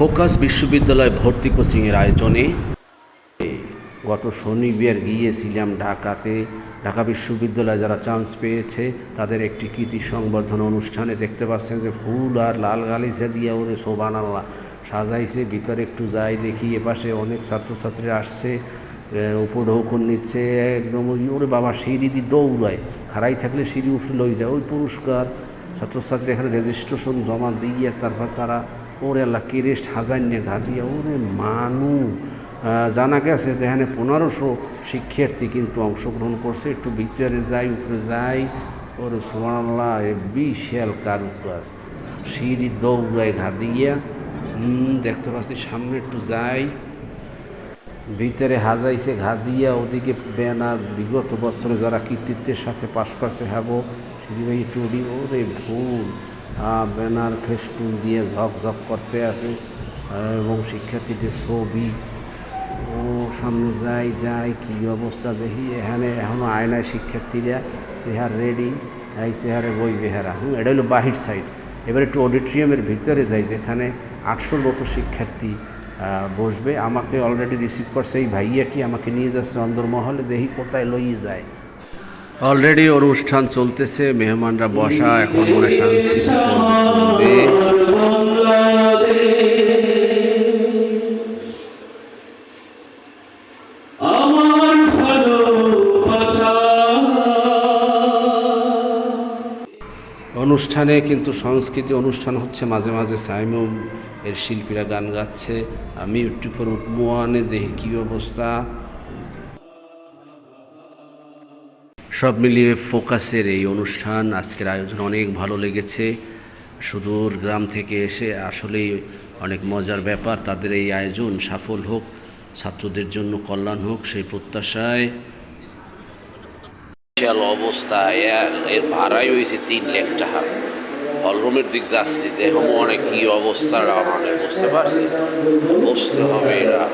Focus বিশ্ববিদ্যালয় ভর্তি কোচিংয়ের আয়োজনে গত শনিবার গিয়েছিলাম ঢাকাতে। ঢাকা বিশ্ববিদ্যালয়ে যারা চান্স পেয়েছে, তাদের একটি কৃতি সংবর্ধনা অনুষ্ঠানে দেখতে পাচ্ছেন যে ফুল আর লাল গালিচা দিয়ে ওরে শোভান আল্লাহ সাজাইছে। ভিতরে একটু যাই দেখি, এপাশে অনেক ছাত্রছাত্রী আসছে উপর ঢৌকন নিচ্ছে, একদম ওরে বাবা সিঁড়ি দিয়ে দৌড়ায়। খাড়াই থাকলে সিঁড়ি উপরে লই যায়। ওই পুরস্কার ছাত্রছাত্রী এখানে রেজিস্ট্রেশন জমা দিয়ে তারপর তারা ওরে আল্লাহ কেরেস্ট হাজার নিয়ে ঘা দিয়ে, ওরে মানু। জানা গেছে যে এখানে পনেরোশো শিক্ষার্থী কিন্তু অংশগ্রহণ করছে, একটু ভিতরে যাই, উপরে যাই। ওরে সোমাল্লাহ বিশাল কারুকাজ। সিঁড়ি দৌড়ায় ঘা দিয়ে দেখতে পাচ্ছি সামনে একটু যাই। ভিতরে হাজাইছে ঘা দিয়া, ওদিকে ব্যানার, বিগত বছরে যারা কৃতিত্বের সাথে পাশ করছে হাগো সিঁড়ি টুডি ওরে ভুল। ব্যানার ফেস্টুন দিয়ে ঝকঝক করতে আহ, এবং শিক্ষার্থীদের ছবি ও সামনে যাই যাই কি অবস্থা দেখি এখানে এখনও আয়নায় শিক্ষার্থীরা চেহার রেডি এই চেহারে বই বেহারা। হুম এটা হলো বাহির সাইড এবার একটু অডিটোরিয়ামের ভিতরে যাই যেখানে আটশোর মতো শিক্ষার্থী বসবে। আমাকে অলরেডি রিসিভ করছে এই ভাইয়াটি আমাকে নিয়ে যাচ্ছে অন্দরমহলে দেখি কোথায় লইয়ে যায়। অলরেডি অনুষ্ঠান চলতেছে মেহমানরা বসা এখন মনে সাংস্কৃতিক অনুষ্ঠানে কিন্তু সংস্কৃতি অনুষ্ঠান হচ্ছে মাঝে মাঝে সাইমুম এর শিল্পীরা গান গাচ্ছে। আমি একটু পর উঠমোয়ানে দেখি কী অবস্থা। সব মিলিয়ে ফোকাসের এই অনুষ্ঠান, আজকের আয়োজন অনেক ভালো লেগেছে। সুদূর গ্রাম থেকে এসে আসলেই অনেক মজার ব্যাপার। তাদের এই আয়োজন সাফল হোক, ছাত্রদের জন্য কল্যাণ হোক, সেই প্রত্যাশায় অবস্থা। এর- ভাড়াই হয়েছে তিন লাখ টাকা। হলরুমের দিক যাচ্ছি, দেখো অনেক কি অবস্থা আমাদের বুঝতে পারছি। বুঝতে হবে এরা।